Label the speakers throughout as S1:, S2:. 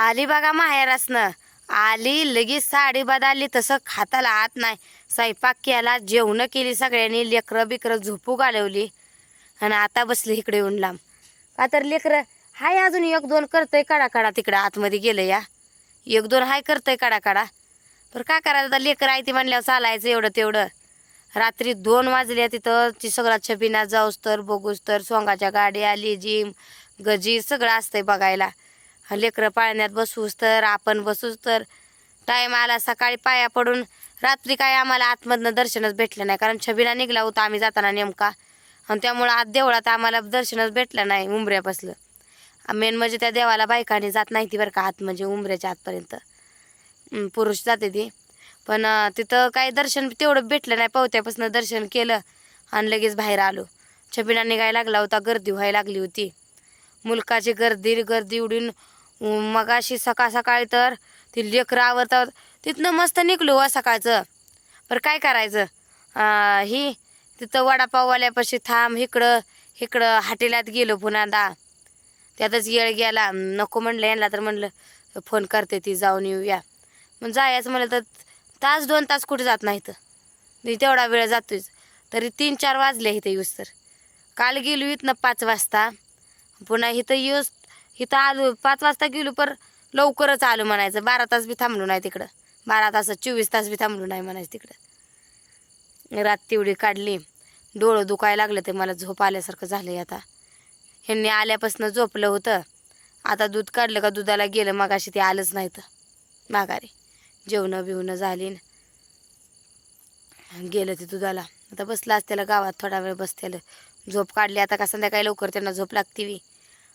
S1: आली बघा माहेरासनं. आली लगेच साडी बदलली तसं खाताला आत नाही. स्वयंपाक केला जेवणं केली सगळ्यांनी लेकरं बिकरं झोपू घालवली. आणि आता बसली इकडे येऊन लांब. का तर लेकरं हाय अजून एक दोन करतंय काढा काढा तिकडं आतमध्ये गेलं या. एक दोन हाय करतंय काढा काढा. पण काय करायचं आता? लेकर आहे ती म्हणल्यावर चालायचं एवढं तेवढं. रात्री दोन वाजल्या तिथं ती सगळा छबिना जाऊस तर बघूस तर सोंगाच्या गाड्या लेजिम गजी सगळं असतंय बघायला. लेकरं पाळण्यात बसूस तर आपण बसूस तर. टाईम आला सकाळी पाया पडून रात्री काय आम्हाला आतमधनं दर्शनच भेटलं नाही कारण छबिना निघला होता आम्ही जाताना नेमका. आणि त्यामुळं आत देवळात आम्हाला दर्शनच भेटलं नाही उंबऱ्यापासलं मेन म्हणजे त्या देवाला बायकाने जात नाही ती बरं का आत म्हणजे उंबऱ्याच्या आतपर्यंत. पुरुष जाते ती. पण तिथं काही दर्शन तेवढं भेटलं नाही पावत्यापासून दर्शन केलं आणि लगेच बाहेर आलो. छबिना निघायला लागला होता गर्दी व्हायला लागली होती. मुलकाची गर्दी गर्दी उडून मग अशी सकाळ सकाळी तर ती लेकरं आवरतात तिथनं मस्त निघलो व सकाळचं. बरं काय करायचं? ही तिथं वडापाववाल्यापाशी थांब इकडं इकडं हाटेलात गेलो पुन्हा त्यातच येळ गेला. नको म्हणलं यांना तर म्हणलं फोन करते ती जाऊन येऊया. मग जायचं म्हणलं तर तास दोन तास कुठे जात नाही तर मी तेवढा वेळ जातोच तरी तीन चार वाजले इथं येऊस तर. काल गेलो इथनं पाच वाजता. पुन्हा इथं येऊस इथं आलो पाच वाजता गेलो पर लवकरच आलो म्हणायचं. बारा तास बी थांबलो नाही तिकडं. बारा तास चोवीस तास बी थांबलो नाही म्हणायचं तिकडं. रात तेवढी काढली. डोळं दुखायला लागलं ते मला झोप आल्यासारखं झालंय आता. ह्यांनी आल्यापासून झोपलं होतं. आता दूध काढलं का दुधाला गेलं मागाशी ते आलंच नाही तर माघारी. जेवणं बिवणं झाली ना. गेलं ते दुधाला. आता बसलं असतेला गावात थोडा वेळ बसतेलं झोप काढली आता का संध्याकाळी लवकर त्यांना झोप लागते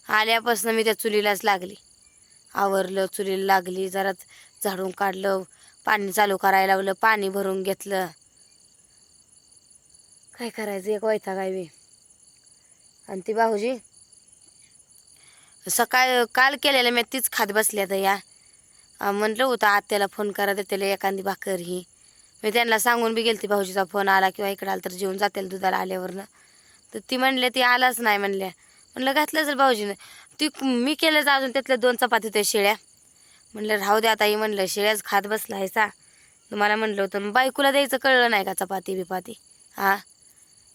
S1: आल्यापासून मी त्या चुलीलाच लागली. आवरलं चुलीला लागली जरा झाडून काढलं पाणी चालू करायला लावलं पाणी भरून घेतलं. काय करायचं? एक वैता काय बी. आणि ती भाऊजी? सकाळ काल केलेलं मी तीच खात बसली आता या. म्हटलं होतं आत्याला फोन करा त्याला एखादी भाकर ही. मी त्यांना सांगून बी गेलती भाऊजीचा फोन आला किंवा इकडे आला तर जेवून जातील दुधाला आल्यावरनं. तर ती म्हणले ती आलाच नाही म्हणल्या. म्हणलं घातलं जर भाऊजीनं. ती मी केलं अजून त्यातल्या दोन चपाती होत्या शेळ्या. म्हणलं राहू द्या आता ही म्हणलं शेळ्याच खात बसला आहे सा तुम्हाला म्हणलं होतं मग बायकोला द्यायचं कळलं नाही का चपाती बिपाती? हां.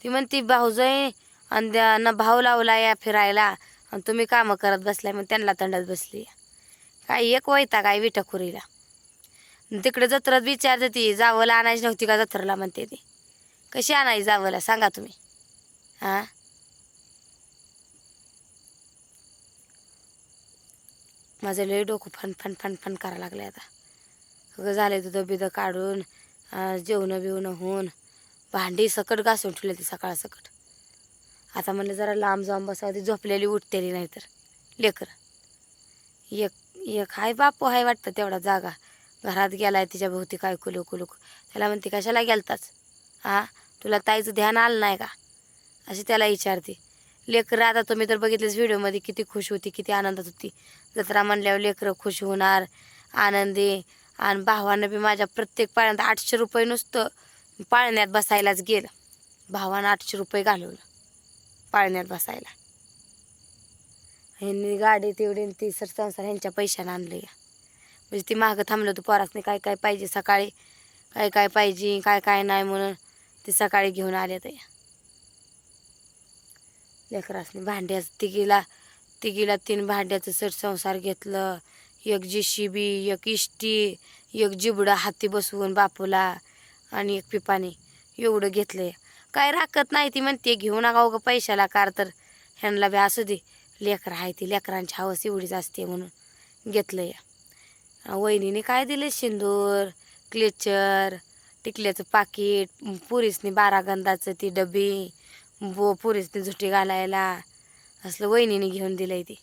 S1: ती म्हणती भाऊजय आणि त्या- न भाऊ लावला या फिरायला आणि तुम्ही कामं करत बसलाय मग त्यांना तंडत बसली काय एक वैता काय विठखुरीला तिकडे जत्रात विचारते ती जावला आणायची नव्हती का जत्रेला? म्हणते ती. कशी आणायची जावला? सांगा तुम्ही. हां. माझं लय डोकं फन फन फन फन करायला लागलं आता. सगळं झालं दुधं बिधं काढून जेवणं बिवणं होऊन भांडी सकट घासून ठेवली ती सकाळ सकट. आता म्हणलं जरा लांब जाऊन बसावं ती झोपलेली उठतेली नाही तर. लेकर. एक एक हाय बापू हाय वाटतं तेवढा जागा. घरात गेलाय तिच्या भोवती काय कुलू कुलू त्याला म्हणते कशाला गेलताच हा तुला ताईचं ध्यान आलं नाही का? अशी त्याला विचारते. लेकरं आता तुम्ही तर बघितलेच व्हिडिओमध्ये किती खुश होती किती आनंदात होती. जत्रा म्हणल्यावर लेकरं खुश होणार आनंदी. आणि भावानं बी माझ्या प्रत्येक पाळण्यात आठशे रुपये नुसतं पाळण्यात बसायलाच गेलं. भावानं आठशे रुपये घालवलं पाळण्यात बसायला. ह्यांनी गाडी तेवढी ती सर संसार ह्यांच्या पैशानं आणलं. या म्हणजे ती मागं थांबलं होतं पोरासने काय काय पाहिजे सकाळी? काय काय पाहिजे? काय काय नाही म्हणून ती सकाळी घेऊन आले तर या लेकरासनी भांड्याच तिघीला तिघीला तीन भांड्याचं सर संसार घेतलं. एक जिशिबी एक इष्टी एक जिबडं हाती बसवून बापूला आणि एक पिपाने एवढं घेतलंय. काय राखत नाही ती म्हणते घेऊ नका उगं पैशाला कार तर. ह्यांना बी असू दे. लेकरं आहे ती लेकरांची हवस एवढीच असते म्हणून घेतलं या वहिनीने काय दिले? सिंदूर क्लेचर टिकल्याचं पाकिट पुरीसनी बारा गंधाचं ती डबी बो पोरीसनी झुटी घालायला. असलं वहिनीने घेऊन दिलंय ती.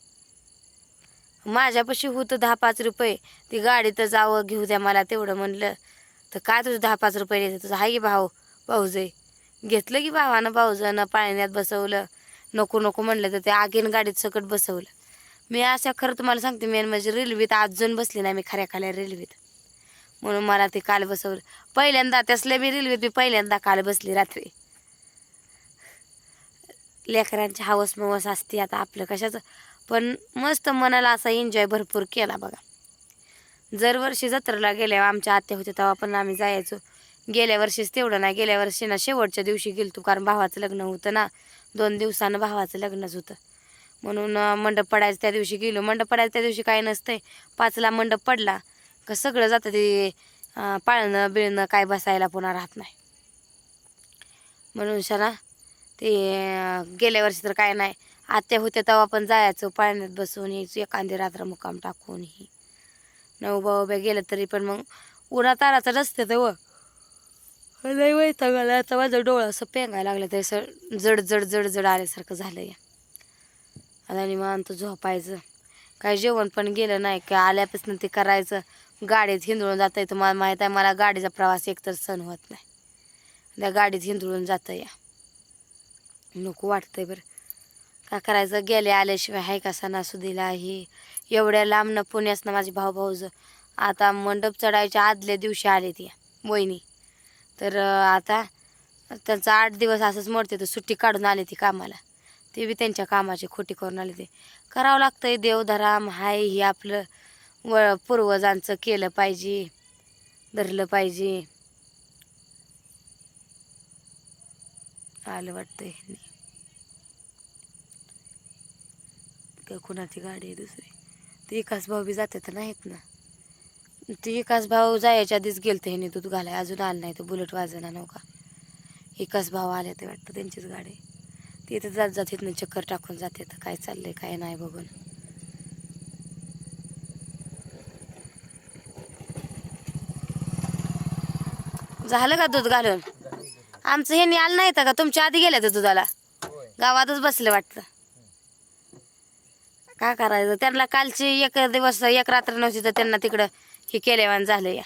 S1: माझ्यापाशी होतं दहा पाच रुपये. ती गाडीत जावं घेऊ द्या मला तेवढं म्हणलं. तर काय तुझं दहा पाच रुपये द्यायचं? तुझं आहे की भाऊ? भाऊजय. घेतलं की भावानं भाऊजानं पाळण्यात बसवलं. नको नको म्हणलं तर ते आगीन गाडीत सकट बसवलं. मी अशा खरं तुम्हाला सांगते मेन म्हणजे रेल्वेत अजून बसली नाही मी खऱ्या खाल्या रेल्वेत. म्हणून मला ते काल बसवलं. पहिल्यांदा त्यासल्या मी रेल्वेत मी पहिल्यांदा काल बसली रात्री. लेकरांची हवस मवस असते आता आपलं कशाचं? पण मस्त मनाला असा एन्जॉय भरपूर केला बघा. दरवर्षी जत्रेला गेल्यावर आमच्या आत्या होत्या तेव्हा पण आम्ही जायचो. गेल्या वर्षीच तेवढं नाही गेल्या वर्षी ना शेवटच्या दिवशी गेलतो कारण भावाचं लग्न होतं ना. दोन दिवसानं भावाचं लग्नच होतं. म्हणून मंडप पडायचं त्या दिवशी गेलो. मंडप पडायचं त्या दिवशी काय नसतंय. पाचला मंडप पडला. का सगळं जातं ते पाळणं बिळणं काय बसायला पुन्हा राहत नाही. म्हणून शाला ते गेल्या वर्षी तर काय नाही. आत्या होत्या तेव्हा पण जायचो पाळण्यात बसून यायचो एखादी रात्र मुक्काम टाकून ही नऊ उभ्या गेलं तरी पण मग उन्हा ताराचं रस्ते तर व. लय वैताग आता माझं डोळं असं पेंगायला लागलं ते सर जड जड जड जड आल्यासारखं झालं या. आता निवांत झोपायचं. काय जेवण पण गेलं नाही काय आल्यापासून ते करायचं. गाडीत हिंदळून जातं येतं मला माहीत आहे मला गाडीचा प्रवास एकतर सण होत नाही. त्या गाडीत हिंदळून जातं या. नको वाटतंय बरं. का करायचं? गेले आल्याशिवाय हाय का सणासुदीला आहे एवढ्या लांबनं पुण्यासनं माझे भाऊ भाऊज आता मंडप चढायच्या आदल्या दिवशी आले ती वहिनी. तर आता त्यांचा आठ दिवस असंच मोडते तर सुट्टी काढून आले ती कामाला. ते बी त्यांच्या कामाची खोटी करून आले ते. करावं लागतंय देवधराम हाय हे आपलं व पूर्वजांचं केलं पाहिजे धरलं पाहिजे. आलं वाटतंय ह्यांनी. का कुणाची गाडी आहे दुसरी? ते एकाच भाऊ बी जाते तर नाहीत ना? ते एकाच भाऊ जायच्या आधीच गेलते ह्याने दूध घालाय अजून आलं नाही तो बुलेट वाजना नव्हता. एकाच भाऊ आले ते वाटतं त्यांचीच गाडी ते इथं जात जात इथनं चक्कर टाकून जाते तर काय चाललंय काय नाही बघून. झालं का दूध घालून? आमचं हे आलं नाही का? तुमच्या आधी गेल्या तर दुधाला? गावातच बसले वाटतं. काय करायचं? त्यांना कालची एक दिवस एक रात्र नव्हती तर त्यांना तिकडं हे केल्यावान झालं या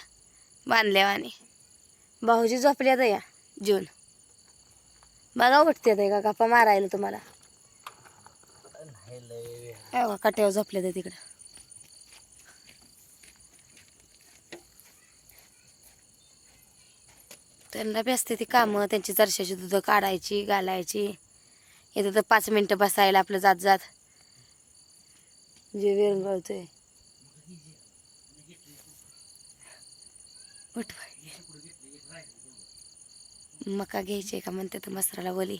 S1: बांधल्यावानी भाऊजी झोपल्यात या जून बघा उठते ते का? गप्पा मारायला तुम्हाला. हे कट्यावर झोपले ते तिकडं. त्यांना बी ती कामं त्यांची जरशाची दुधं काढायची घालायची. इथं तर पाच मिनटं बसायला आपलं जात जात जे विरंगळतोय उठ मका घ्यायची का म्हणते तर मसराला वली.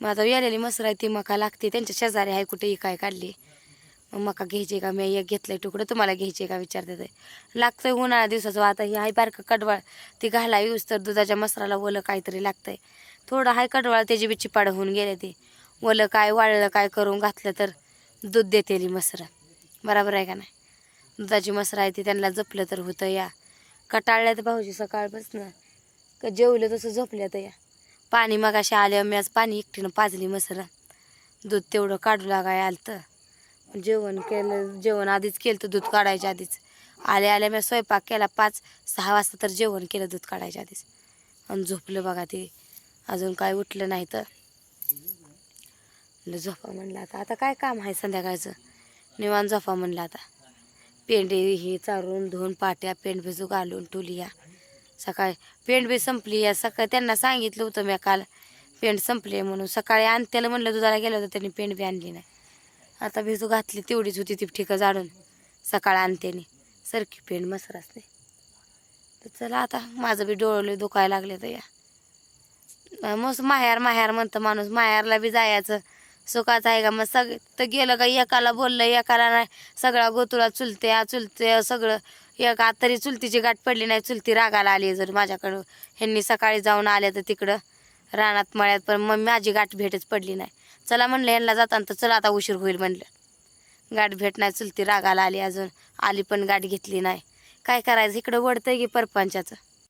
S1: मग आता यालेली मसरा आहे ती मका लागते. त्यांच्या शेजारी आहे कुठेही काय काढली. मग मका घ्यायची का? मी एक घेतलंय तुकडं तुम्हाला घ्यायची का? विचारते ते. लागतंय उन्हाळा दिवसाचं आता ही हाय बारकं कडवाळ. ती घाला यूज तर दुधाच्या मसराला ओलं काहीतरी लागतंय. थोडं हाय कडवाळ त्याची बी चिपाड होऊन गेले ते. ओलं काय वाळलं काय करून घातलं तर दूध देते मसरा. बरोबर आहे का नाही? दुधाची मसर आहे ती त्यांना जपलं तर होतं या. कटाळल्यात भाऊजी सकाळपासून. का जेवलं तसं झोपल्यात या. पाणी मग अशी आल्यावर मी आज पाणी एकटीनं पाजली मसरा दूध तेवढं काढू लागाय आलं तर जेवण केलं जेवण आधीच केलं तर दूध काढायच्या आधीच. आल्या आल्या मी स्वयंपाक केला पाच सहा वाजता तर जेवण केलं दूध काढायच्या आधीच. आणि झोपलं बघा ते. अजून काय उठलं नाही तर. झोपा म्हणलं आता. आता काय काम आहे संध्याकाळचं? निवान झोपा म्हणला आता. पेंडे हे चारून धुवून पाट्या पेंड भिजू घालून ठुली या. सकाळी पेंड बी संपली या. सकाळी त्यांना सांगितलं होतं मी काल. पेंड संपली म्हणून सकाळी आणत्याला म्हणलं दुधाला गेलं होतं त्यांनी पेंड बी आणली नाही. आता भिजू घातली तेवढीच होती ती ठिकं जाडून सकाळ आणतेने सरकी पेंड मसराच नाही. तर चला आता माझं बी डोळे दुखायला लागले तर या. मस्त माहेर माहेर म्हणतं माणूस. माहेरला बी जायचं. सुखाचा आहे का? मग सग तर गेलं का? एकाला बोललं एकाला नाही. सगळा गोतुळा चुलते चुलते सगळं. एक आत तरी चुलतीची गाठ पडली नाही चुलती रागाला आली जर माझ्याकडं. ह्यांनी सकाळी जाऊन आले तर तिकडं रानात मळ्यात पण मग माझी गाठ भेटच पडली नाही. चला म्हणलं ह्यांना जाताना तर चला आता उशीर होईल म्हणलं. गाठ भेट नाही चुलती रागाला आली अजून. आली पण गाठ घेतली नाही. काय करायचं? इकडं वडतंय की परपंचाचं.